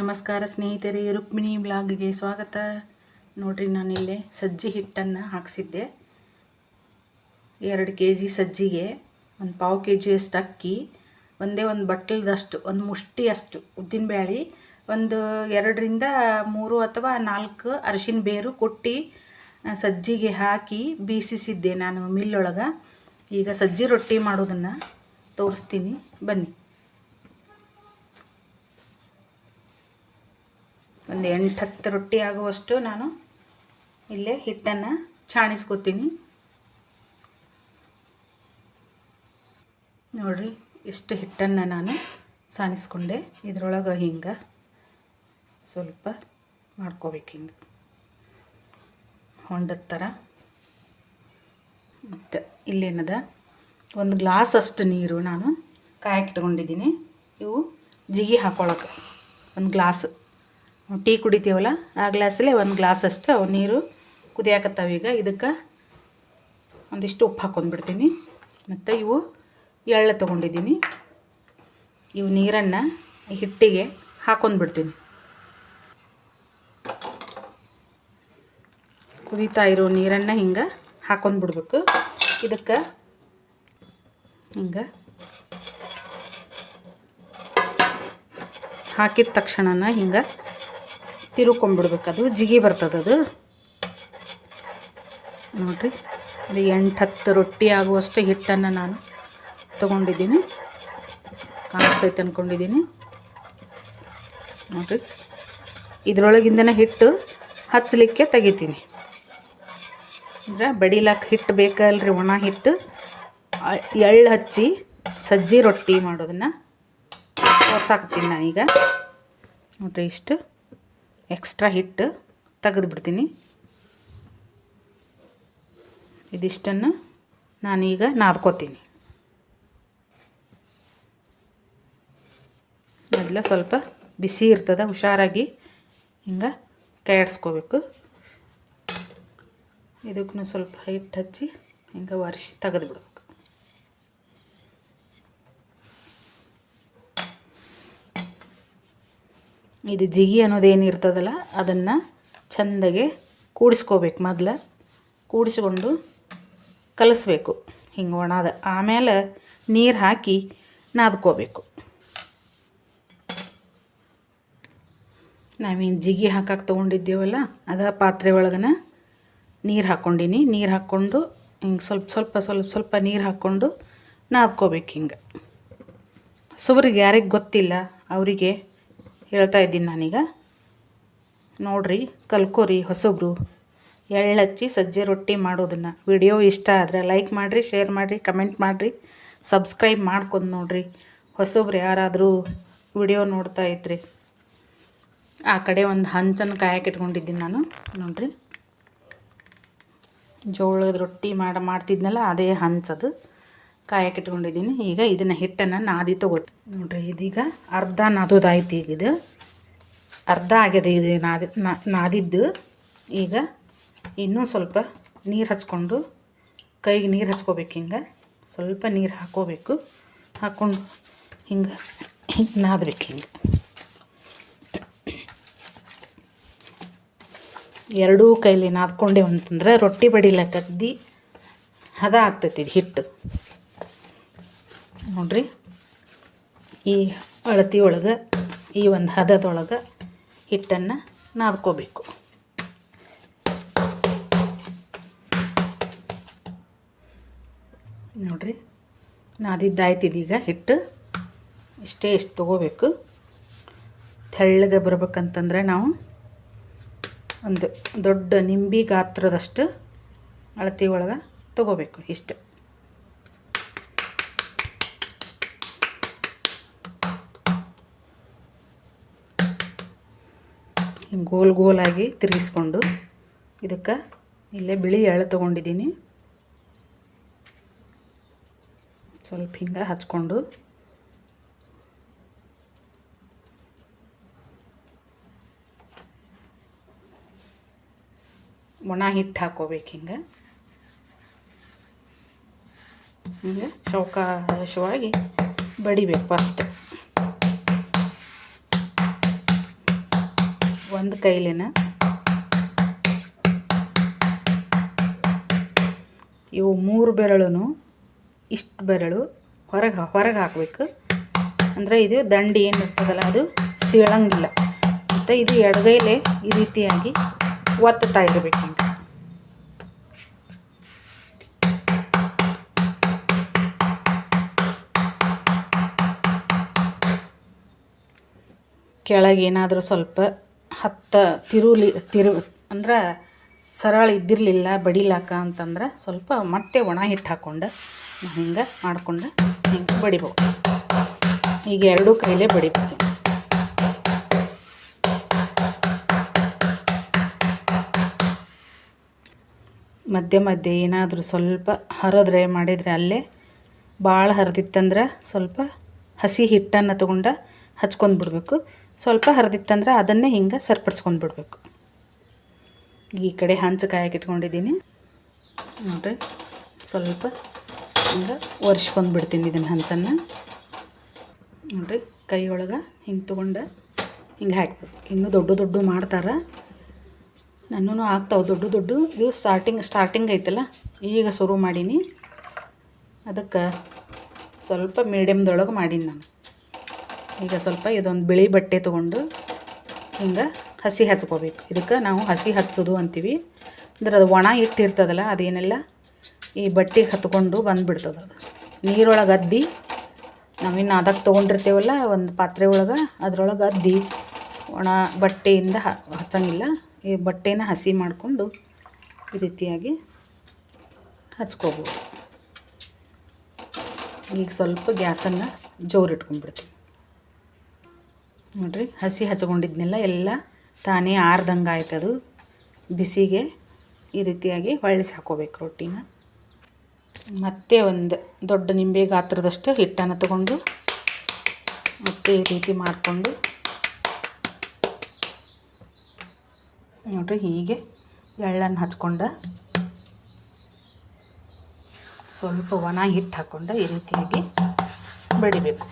ನಮಸ್ಕಾರ ಸ್ನೇಹಿತರೆ, ರುಕ್ಮಿಣಿ ಬ್ಲಾಗ್ಗೆ ಸ್ವಾಗತ. ನೋಡ್ರಿ, ನಾನಿಲ್ಲಿ ಸಜ್ಜಿ ಹಿಟ್ಟನ್ನು ಹಾಕ್ಸಿದ್ದೆ. ಎರಡು ಕೆ ಜಿ ಸಜ್ಜಿಗೆ, ಒಂದು ಪಾವು ಕೆ ಜಿಯಷ್ಟು ಅಕ್ಕಿ, ಒಂದೇ ಒಂದು ಬಟ್ಟಲದಷ್ಟು ಒಂದು ಮುಷ್ಟಿಯಷ್ಟು ಉದ್ದಿನಬೇಳೆ, ಒಂದು ಎರಡರಿಂದ ಮೂರು ಅಥವಾ ನಾಲ್ಕು ಅರಿಶಿನ ಬೇರು ಕೊಟ್ಟು ಸಜ್ಜಿಗೆ ಹಾಕಿ ಬೀಸಿಸಿದ್ದೆ ನಾನು ಮಿಲ್ಲೊಳಗೆ. ಈಗ ಸಜ್ಜಿ ರೊಟ್ಟಿ ಮಾಡೋದನ್ನು ತೋರಿಸ್ತೀನಿ. ಬನ್ನಿ. ಒಂದು ಎಂಟು ಹತ್ತು ರೊಟ್ಟಿ ಆಗುವಷ್ಟು ನಾನು ಇಲ್ಲೇ ಹಿಟ್ಟನ್ನು ಚಾಣಿಸ್ಕೊತೀನಿ. ನೋಡ್ರಿ, ಇಷ್ಟು ಹಿಟ್ಟನ್ನು ನಾನು ಸಾಣಿಸ್ಕೊಂಡೆ ಇದ್ರೊಳಗೆ ಹಿಂಗೆ ಸ್ವಲ್ಪ ಮಾಡ್ಕೋಬೇಕು ಹಿಂಗೆ. ಹೊಂಡದ ಥರ. ಮತ್ತು ಇಲ್ಲೇನದ, ಒಂದು ಗ್ಲಾಸ್ ಅಷ್ಟು ನೀರು ನಾನು ಕಾಯಕ್ಕಿಟ್ಕೊಂಡಿದ್ದೀನಿ ಇವು ಜಿಗಿ ಹಾಕೊಳಕ್ಕೆ. ಒಂದು ಗ್ಲಾಸ್. ಟೀ ಕುಡಿತೀವಲ್ಲ, ಆ ಗ್ಲಾಸಲ್ಲೇ ಒಂದು ಗ್ಲಾಸ್ ಅಷ್ಟು ಅವು ನೀರು ಕುದಿಯಾಕತ್ತಾವ ಈಗ. ಇದಕ್ಕೆ ಒಂದಿಷ್ಟು ಉಪ್ಪು ಹಾಕ್ಕೊಂಡ್ಬಿಡ್ತೀನಿ ಮತ್ತು ಇವು ಎಳ್ಳು ತೊಗೊಂಡಿದ್ದೀನಿ. ಇವು ನೀರನ್ನು ಹಿಟ್ಟಿಗೆ ಹಾಕ್ಕೊಂಡ್ಬಿಡ್ತೀನಿ ಕುದೀತಾ ಇರೋ ನೀರನ್ನು ಹಿಂಗೆ ಹಾಕ್ಕೊಂಡ್ಬಿಡ್ಬೇಕು ಇದಕ್ಕೆ ಹಿಂಗೆ ಹಾಕಿದ ತಕ್ಷಣನ ಹಿಂಗೆ ತಿರುಕೊಂಬಿಡ್ಬೇಕು ಅದು. ಜಿಗಿ ಬರ್ತದದು ನೋಡಿರಿ ಇದು ಎಂಟು ಹತ್ತು ರೊಟ್ಟಿ ಆಗುವಷ್ಟು ಹಿಟ್ಟನ್ನು ನಾನು ತೊಗೊಂಡಿದ್ದೀನಿ. ಕಾಣಿಸ್ತೈತೆ ಅಂದ್ಕೊಂಡಿದ್ದೀನಿ ನೋಡಿರಿ, ಇದರೊಳಗಿಂದನೇ ಹಿಟ್ಟು ಹಚ್ಚಲಿಕ್ಕೆ ತೆಗಿತೀನಿ. ಅಂದ್ರೆ ಬಡಿಲಾಕ ಹಿಟ್ಟು ಬೇಕಲ್ರಿ, ಒಣ ಹಿಟ್ಟು. ಎಳ್ಳು ಹಚ್ಚಿ ಸಜ್ಜಿ ರೊಟ್ಟಿ ಮಾಡೋದನ್ನು ಹೊಸಾಕ್ತೀನಿ ನಾನೀಗ. ನೋಡ್ರಿ ಇಷ್ಟು. ಎಕ್ಸ್ಟ್ರಾ ಹಿಟ್ಟು ತೆಗೆದುಬಿಡ್ತೀನಿ. ಇದಿಷ್ಟನ್ನು ನಾನೀಗ ನಾದ್ಕೋತೀನಿ. ಮೊದಲ ಸ್ವಲ್ಪ ಬಿಸಿ ಇರ್ತದೆ, ಹುಷಾರಾಗಿ ಹಿಂಗೆ ಕೈಯಾಡಿಸ್ಕೋಬೇಕು ಇದಕ್ಕೂ ಸ್ವಲ್ಪ ಹಿಟ್ಟು ಹಚ್ಚಿ ಹಿಂಗೆ ಒರೆಸಿ ತೆಗೆದು ಬಿಡ್ಬೇಕು ಇದು ಜಿಗಿ ಅನ್ನೋದೇನು ಇರ್ತದಲ್ಲ, ಅದನ್ನು ಚೆಂದಾಗೆ ಕೂಡಿಸ್ಕೋಬೇಕು. ಮೊದಲು ಕೂಡಿಸ್ಕೊಂಡು ಕಲಿಸ್ಬೇಕು ಹಿಂಗೆ ಒಣದ. ಆಮೇಲೆ ನೀರು ಹಾಕಿ ನಾದ್ಕೋಬೇಕು. ನಾವೇನು ಜಿಗಿ ಹಾಕಕ್ಕೆ ತೊಗೊಂಡಿದ್ದೇವಲ್ಲ, ಅದ ಪಾತ್ರೆ ಒಳಗನ ನೀರು ಹಾಕ್ಕೊಂಡೀನಿ ನೀರು ಹಾಕ್ಕೊಂಡು ಹಿಂಗೆ ಸ್ವಲ್ಪ ಸ್ವಲ್ಪ ಸ್ವಲ್ಪ ಸ್ವಲ್ಪ ನೀರು ಹಾಕ್ಕೊಂಡು ನಾದ್ಕೋಬೇಕು ಹಿಂಗೆ. ಸುಬ್ರಿಗೆ ಯಾರಿಗೆ ಗೊತ್ತಿಲ್ಲ, ಅವರಿಗೆ ಹೇಳ್ತಾ ಇದ್ದೀನಿ ನಾನೀಗ. ನೋಡ್ರಿ, ಕಲ್ಕೋರಿ ಹೊಸಬ್ರು. ಎಳ್ಳಚ್ಚಿ ಸಜ್ಜೆ ರೊಟ್ಟಿ ಮಾಡೋದನ್ನು. ವಿಡಿಯೋ ಇಷ್ಟ ಆದರೆ ಲೈಕ್ ಮಾಡಿರಿ, ಶೇರ್ ಮಾಡಿರಿ, ಕಮೆಂಟ್ ಮಾಡಿರಿ. ಸಬ್ಸ್ಕ್ರೈಬ್ ಮಾಡ್ಕೊಂಡು ನೋಡಿರಿ. ಹೊಸಬ್ರು ಯಾರಾದರೂ ವಿಡಿಯೋ ನೋಡ್ತಾ ಇದ್ರಿ. ಆ ಕಡೆ ಒಂದು ಹಂಚನ್ನು ಕಾಯಕ್ಕೆ ಇಟ್ಕೊಂಡಿದ್ದೀನಿ ನಾನು. ನೋಡಿರಿ. ಜೋಳದ ರೊಟ್ಟಿ ಮಾಡಿ ಮಾಡ್ತಿದ್ನಲ್ಲ, ಅದೇ ಹಂಚದು. ಕಾಯಕ್ಕೆ ಇಟ್ಕೊಂಡಿದ್ದೀನಿ. ಈಗ ಇದನ್ನು ಹಿಟ್ಟನ್ನು ನಾದಿ ತಗೋ ನೋಡ್ರಿ, ಇದೀಗ ಅರ್ಧ ನಾದೋದಾಯ್ತು ಈಗ ಇದು. ಅರ್ಧ ಆಗ್ಯದ ಇದು ನಾದಿ ನಾದಿದ್ದು. ಈಗ ಇನ್ನೂ ಸ್ವಲ್ಪ ನೀರು ಹಚ್ಕೊಂಡು, ಕೈಗೆ ನೀರು ಹಚ್ಕೋಬೇಕು ಹಿಂಗೆ. ಸ್ವಲ್ಪ ನೀರು ಹಾಕೋಬೇಕು. ಹಾಕ್ಕೊಂಡು ಹಿಂಗೆ ಹಿಂಗೆ ನಾದಬೇಕು ಹಿಂಗೆ. ಎರಡೂ ಕೈಲಿ ನಾದ್ಕೊಂಡೇವು ಅಂತಂದ್ರೆ ರೊಟ್ಟಿ ಬಡಿಲಕ್ಕದ್ದಿ ಹದ ಆಗ್ತೈತಿ ಇದು ಹಿಟ್ಟು. ನೋಡ್ರಿ. ಈ ಅಳತಿ ಒಳಗೆ, ಈ ಒಂದು ಹದದೊಳಗೆ ಹಿಟ್ಟನ್ನು ನಾದ್ಕೋಬೇಕು. ನೋಡ್ರಿ ನಾದಿದ್ದಾಯ್ತು ಇದೀಗ ಹಿಟ್ಟು. ಇಷ್ಟೇ ಇಷ್ಟು ತೊಗೋಬೇಕು. ತೆಳ್ಳಗೆ ಬರ್ಬೇಕಂತಂದ್ರೆ ನಾವು ಒಂದು ದೊಡ್ಡ ನಿಂಬೆ ಗಾತ್ರದಷ್ಟು ಅಳತಿ ಒಳಗೆ ತೊಗೋಬೇಕು ಇಷ್ಟು. ಗೋಲ್ ಗೋಲಾಗಿ ತಿರುಗಿಸ್ಕೊಂಡು ಇದಕ್ಕೆ ಇಲ್ಲೇ ಬಿಳಿ ಎಳ್ಳು ತೊಗೊಂಡಿದ್ದೀನಿ. ಸ್ವಲ್ಪ ಹಿಂಗೆ ಹಚ್ಕೊಂಡು ಒಣ ಹಿಟ್ಟು ಹಾಕೋಬೇಕು ಹಿಂಗೆ. ಹಿಂಗೆ ಶೌಕಾಶವಾಗಿ ಬಡಿಬೇಕು ಫಸ್ಟ್ ಒಂದು ಕೈಲಿನ ಇವು ಮೂರು ಬೆರಳು ಇಷ್ಟು ಬೆರಳು ಹೊರಗೆ ಹೊರಗೆ ಹಾಕಬೇಕು. ಅಂದರೆ ಇದು ದಂಡಿ ಏನಿರ್ತದಲ್ಲ, ಅದು ಸೀಳಂಗಿಲ್ಲ. ಮತ್ತು ಇದು ಎಡಗೈಲೆ ಈ ರೀತಿಯಾಗಿ ಒತ್ತುತ್ತಾ ಇರಬೇಕು ಹಿಂಗೆ. ಕೆಳಗೆ ಏನಾದರೂ ಸ್ವಲ್ಪ ಹತ್ತ ತಿರುಲಿ, ತಿರು, ಅಂದ್ರೆ ಸರಳ ಇದ್ದಿರಲಿಲ್ಲ, ಬಡಿಲಾಕ ಅಂತಂದ್ರೆ ಸ್ವಲ್ಪ ಮತ್ತೆ ಒಣ ಹಿಟ್ಟು ಹಾಕ್ಕೊಂಡು ಹಿಂಗೆ ಮಾಡ್ಕೊಂಡು ಹಿಂಗೆ ಬಡಿಬೋದು. ಈಗ ಎರಡೂ ಕೈಲೇ ಬಡಿಬೋದು ಮಧ್ಯೆ ಮಧ್ಯೆ ಏನಾದರೂ ಸ್ವಲ್ಪ ಹರಿದ್ರೆ ಮಾಡಿದರೆ ಅಲ್ಲೇ ಭಾಳ ಹರಿದಿತ್ತಂದ್ರೆ ಸ್ವಲ್ಪ ಹಸಿ ಹಿಟ್ಟನ್ನು ತಗೊಂಡು ಹಚ್ಕೊಂಡು ಬಿಡಬೇಕು. ಸ್ವಲ್ಪ ಹರಿದಿತ್ತಂದ್ರೆ ಅದನ್ನೇ ಹಿಂಗೆ ಸರಿಪಡಿಸ್ಕೊಂಡು ಬಿಡಬೇಕು. ಈ ಕಡೆ ಹಂಚು ಕಾಯಕ್ಕಿಟ್ಕೊಂಡಿದ್ದೀನಿ ನೋಡಿರಿ, ಸ್ವಲ್ಪ ಹಿಂಗೆ ಒರೆಸ್ಕೊಂಡು ಬಿಡ್ತೀನಿ ಇದನ್ನು ಹಂಚನ್ನು. ನೋಡಿರಿ, ಕೈಯೊಳಗೆ ಹಿಂಗೆ ತೊಗೊಂಡು ಹಿಂಗೆ ಹಾಕ್ಬೇಕು. ಇನ್ನೂ ದೊಡ್ಡ ದೊಡ್ಡ ಮಾಡ್ತಾರೆ. ನನ್ನೂ ಆಗ್ತಾವೆ ದೊಡ್ಡ ದೊಡ್ಡ. ಇದು ಸ್ಟಾರ್ಟಿಂಗ್ ಸ್ಟಾರ್ಟಿಂಗ್ ಐತಲ್ಲ, ಈಗ ಶುರು ಮಾಡೀನಿ. ಅದಕ್ಕೆ ಸ್ವಲ್ಪ ಮೀಡಿಯಮ್ದೊಳಗೆ ಮಾಡೀನಿ ನಾನು. ಈಗ ಸ್ವಲ್ಪ ಇದೊಂದು ಬಿಳಿ ಬಟ್ಟೆ ತೊಗೊಂಡು ಹಿಂಗೆ ಹಸಿ ಹಚ್ಕೋಬೇಕು. ಇದಕ್ಕೆ ನಾವು ಹಸಿ ಹಚ್ಚೋದು ಅಂತೀವಿ. ಅಂದ್ರೆ ಅದು ಒಣ ಇಟ್ಟಿರ್ತದಲ್ಲ ಅದೇನೆಲ್ಲ ಈ ಬಟ್ಟೆಗೆ ಹತ್ಕೊಂಡು ಬಂದುಬಿಡ್ತದೆ. ಅದು ನೀರೊಳಗೆ ಅದ್ದಿ ನಾವಿನ್ನು ಅದಕ್ಕೆ ತೊಗೊಂಡಿರ್ತೇವಲ್ಲ, ಒಂದು ಪಾತ್ರೆ ಒಳಗೆ, ಅದರೊಳಗೆ ಅದ್ದಿ. ಒಣ ಬಟ್ಟೆಯಿಂದ ಹಚ್ಚಂಗಿಲ್ಲ. ಈ ಬಟ್ಟೆನ ಹಸಿ ಮಾಡಿಕೊಂಡು ಈ ರೀತಿಯಾಗಿ ಹಚ್ಕೋಬೋದು. ಈಗ ಸ್ವಲ್ಪ ಗ್ಯಾಸನ್ನು ಜೋರು ಇಟ್ಕೊಂಡ್ಬಿಡ್ತೀನಿ ನೋಡಿರಿ, ಹಸಿ ಹಚ್ಕೊಂಡಿದ್ನೆಲ್ಲ ಎಲ್ಲ ತಾನೇ ಆರ್ದಂಗೆ ಆಯ್ತದು ಬಿಸಿಗೆ ಈ ರೀತಿಯಾಗಿ ಹೊಳ್ಳಿಸಿ ಹಾಕೋಬೇಕು ರೊಟ್ಟಿನ. ಮತ್ತೆ ಒಂದು ದೊಡ್ಡ ನಿಂಬೆ ಗಾತ್ರದಷ್ಟು ಹಿಟ್ಟನ್ನು ತಗೊಂಡು ಮತ್ತೆ ಈ ರೀತಿ ಮಾಡಿಕೊಂಡು ನೋಡಿರಿ, ಹೀಗೆ ಎಳ್ಳನ್ನು ಹಚ್ಕೊಂಡ ಸ್ವಲ್ಪ ಒಣ ಹಿಟ್ಟು ಹಾಕ್ಕೊಂಡು ಈ ರೀತಿಯಾಗಿ ಬಡಿಬೇಕು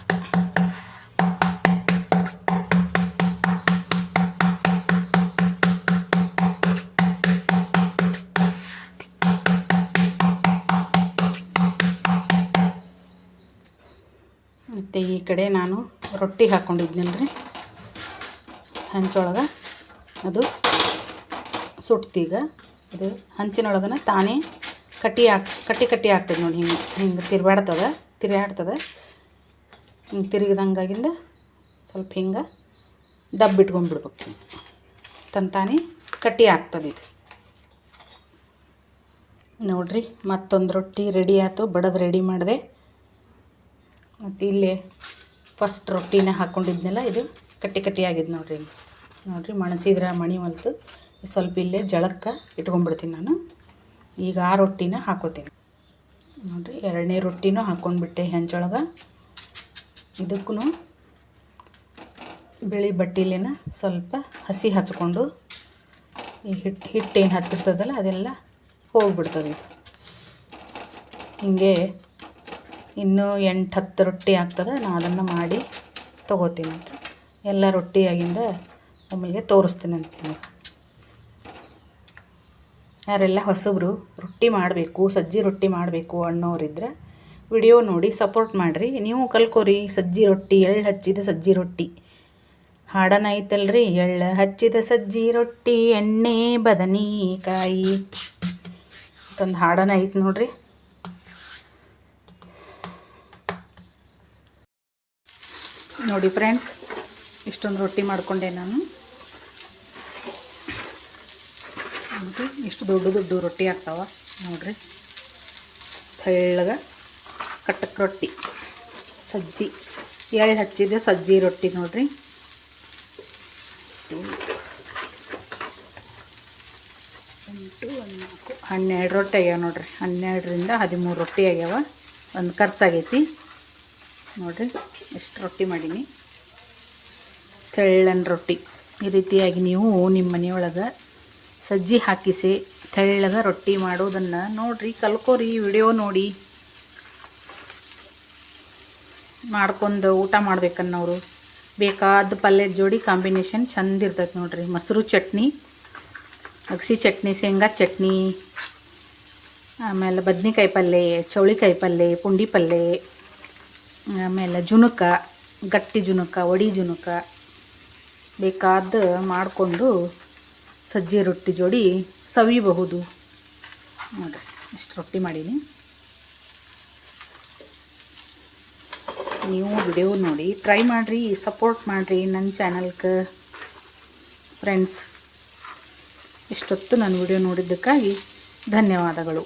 ಕಡೆ ನಾನು ರೊಟ್ಟಿ ಹಾಕ್ಕೊಂಡಿದ್ನಲ್ರಿ ಹಂಚೊಳಗೆ ಅದು ಸುಟ್ತೀಗ ಅದು ಹಂಚಿನೊಳಗನ ತಾನೇ ಕಟ್ಟಿ ಹಾಕ್, ಕಟ್ಟಿ ಕಟ್ಟಿ ಆಗ್ತದೆ ನೋಡಿ ಹಿಂಗೆ ಹಿಂಗೆ ತಿರ್ಗಾಡ್ತದೆ ತಿರುಗಾಡ್ತದೆ ಹಿಂಗೆ ತಿರುಗಿದಂಗಾಗಿಂದ ಸ್ವಲ್ಪ ಹಿಂಗೆ ಡಬ್ಬ ಇಟ್ಕೊಂಡ್ಬಿಡ್ಬೇಕು ತನ್ನ ತಾನೇ ಕಟ್ಟಿ ಆಗ್ತದೆ ಇದು. ನೋಡಿರಿ, ಮತ್ತೊಂದು ರೊಟ್ಟಿ ರೆಡಿ ಆಯಿತು, ಬಡದು ರೆಡಿ ಮಾಡಿದೆ. ಮತ್ತು ಇಲ್ಲೇ ಫಸ್ಟ್ ರೊಟ್ಟಿನ ಹಾಕ್ಕೊಂಡಿದ್ನೆಲ್ಲ ಇದು ಕಟ್ಟಿ ಕಟ್ಟಿ ಆಗಿದೆ ನೋಡಿರಿ ನೋಡಿರಿ ಮಣಸಿದ್ರೆ ಮಣಿ ಮಲ್ತು ಸ್ವಲ್ಪ ಇಲ್ಲೇ ಜಳಕ್ಕೆ ಇಟ್ಕೊಂಡ್ಬಿಡ್ತೀನಿ ನಾನು. ಈಗ ಆ ರೊಟ್ಟಿನ ಹಾಕೋತೀನಿ. ನೋಡಿರಿ, ಎರಡನೇ ರೊಟ್ಟಿನೂ ಹಾಕ್ಕೊಂಡ್ಬಿಟ್ಟೆ ಹೆಂಚೊಳಗೆ. ಇದಕ್ಕೂ ಬಿಳಿ ಬಟ್ಟಿಲಿನ ಸ್ವಲ್ಪ ಹಸಿ ಹಚ್ಕೊಂಡು, ಈ ಹಿಟ್ಟು ಹಿಟ್ಟು ಏನು ಹತ್ತಿರ್ತದಲ್ಲ, ಅದೆಲ್ಲ ಹೋಗ್ಬಿಡ್ತದೆ ಇದು. ಹೀಗೆ ಇನ್ನೂ ಎಂಟು ಹತ್ತು ರೊಟ್ಟಿ ಆಗ್ತದೆ ನಾನು ಅದನ್ನು ಮಾಡಿ ತೊಗೋತೀನಿ ಅಂತ. ಎಲ್ಲ ರೊಟ್ಟಿ ಆಗಿಂದ ಆಮೇಲೆ ತೋರಿಸ್ತೀನಿ ಅಂತೀನಿ ಯಾರೆಲ್ಲ ಹೊಸಬ್ರು ರೊಟ್ಟಿ ಮಾಡಬೇಕು, ಸಜ್ಜಿ ರೊಟ್ಟಿ ಮಾಡಬೇಕು ಅನ್ನೋರಿದ್ರೆ ವಿಡಿಯೋ ನೋಡಿ ಸಪೋರ್ಟ್ ಮಾಡಿರಿ. ನೀವು ಕಲ್ಕೋರಿ, ಸಜ್ಜಿ ರೊಟ್ಟಿ, ಎಳ್ಳು ಹಚ್ಚಿದ ಸಜ್ಜಿ ರೊಟ್ಟಿ. ಹಾಡನ ಐತಲ್ರಿ, ಎಳ್ಳು ಹಚ್ಚಿದ ಸಜ್ಜಿ ರೊಟ್ಟಿ, ಎಣ್ಣೆ, ಬದನೆಕಾಯಿ. ಅಂತಂದು ಹಾಡನ ಐತೆ ನೋಡ್ರಿ. ನೋಡಿ ಫ್ರೆಂಡ್ಸ್, ಇಷ್ಟೊಂದು ರೊಟ್ಟಿ ಮಾಡಿಕೊಂಡೆ ನಾನು. ಮತ್ತು ಇಷ್ಟು ದೊಡ್ಡ ದೊಡ್ಡ ರೊಟ್ಟಿ ಆಗ್ತಾವ ನೋಡ್ರಿ. ತೆಳ್ಳಗ ಕಟ್ಟಕ್ಕೆ ರೊಟ್ಟಿ, ಸಜ್ಜಿ. ಎಳ್ಳು ಹಚ್ಚಿದೆ ಸಜ್ಜಿ ರೊಟ್ಟಿ ನೋಡ್ರಿ. ಎಂಟು, ಹನ್ನೆರಡು ರೊಟ್ಟಿ ಆಗ್ಯಾವ ನೋಡ್ರಿ. ಹನ್ನೆರಡರಿಂದ ಹದಿಮೂರು ರೊಟ್ಟಿ ಆಗ್ಯಾವ. ಒಂದು ಖರ್ಚಾಗೈತಿ. ನೋಡಿರಿ, ಎಷ್ಟು ರೊಟ್ಟಿ ಮಾಡೀನಿ. ತೆಳ್ಳನ ರೊಟ್ಟಿ. ಈ ರೀತಿಯಾಗಿ ನೀವು ನಿಮ್ಮ ಮನೆಯೊಳಗೆ ಸಜ್ಜಿ ಹಾಕಿಸಿ ತೆಳ್ಳಗೆ ರೊಟ್ಟಿ ಮಾಡೋದನ್ನು ನೋಡಿರಿ, ಕಲ್ಕೋರಿ ವಿಡಿಯೋ ನೋಡಿ. ಮಾಡ್ಕೊಂಡು ಊಟ ಮಾಡ್ಬೇಕನ್ನೋರು. ಬೇಕಾದ ಪಲ್ಯದ ಜೋಡಿ ಕಾಂಬಿನೇಷನ್ ಚಂದ ಇರ್ತೈತೆ ನೋಡಿರಿ. ಮೊಸರು ಚಟ್ನಿ, ಅಗಸಿ ಚಟ್ನಿ, ಶೇಂಗಾ ಚಟ್ನಿ, ಆಮೇಲೆ ಬದ್ನಿಕಾಯಿ ಪಲ್ಯ, ಚೌಳಿಕಾಯಿ ಪಲ್ಯ, ಪುಂಡಿ ಪಲ್ಯ. ಆಮೇಲೆ ಜುನುಕ ಗಟ್ಟಿ ಜುನುಕ ಒಡಿ ಜುನುಕ ಬೇಕಾದ ಮಾಡಿಕೊಂಡು ಸಜ್ಜಿ ರೊಟ್ಟಿ ಜೋಡಿ ಸವಿಬಹುದು ನೋಡಿರಿ ಇಷ್ಟು ರೊಟ್ಟಿ ಮಾಡೀನಿ. ನೀವು ವಿಡಿಯೋ ನೋಡಿ ಟ್ರೈ ಮಾಡಿರಿ ಸಪೋರ್ಟ್ ಮಾಡಿರಿ ನನ್ನ ಚಾನಲ್ಗೆ ಫ್ರೆಂಡ್ಸ್ ಇಷ್ಟೊತ್ತು ನನ್ನ ವಿಡಿಯೋ ನೋಡಿದ್ದಕ್ಕಾಗಿ ಧನ್ಯವಾದಗಳು.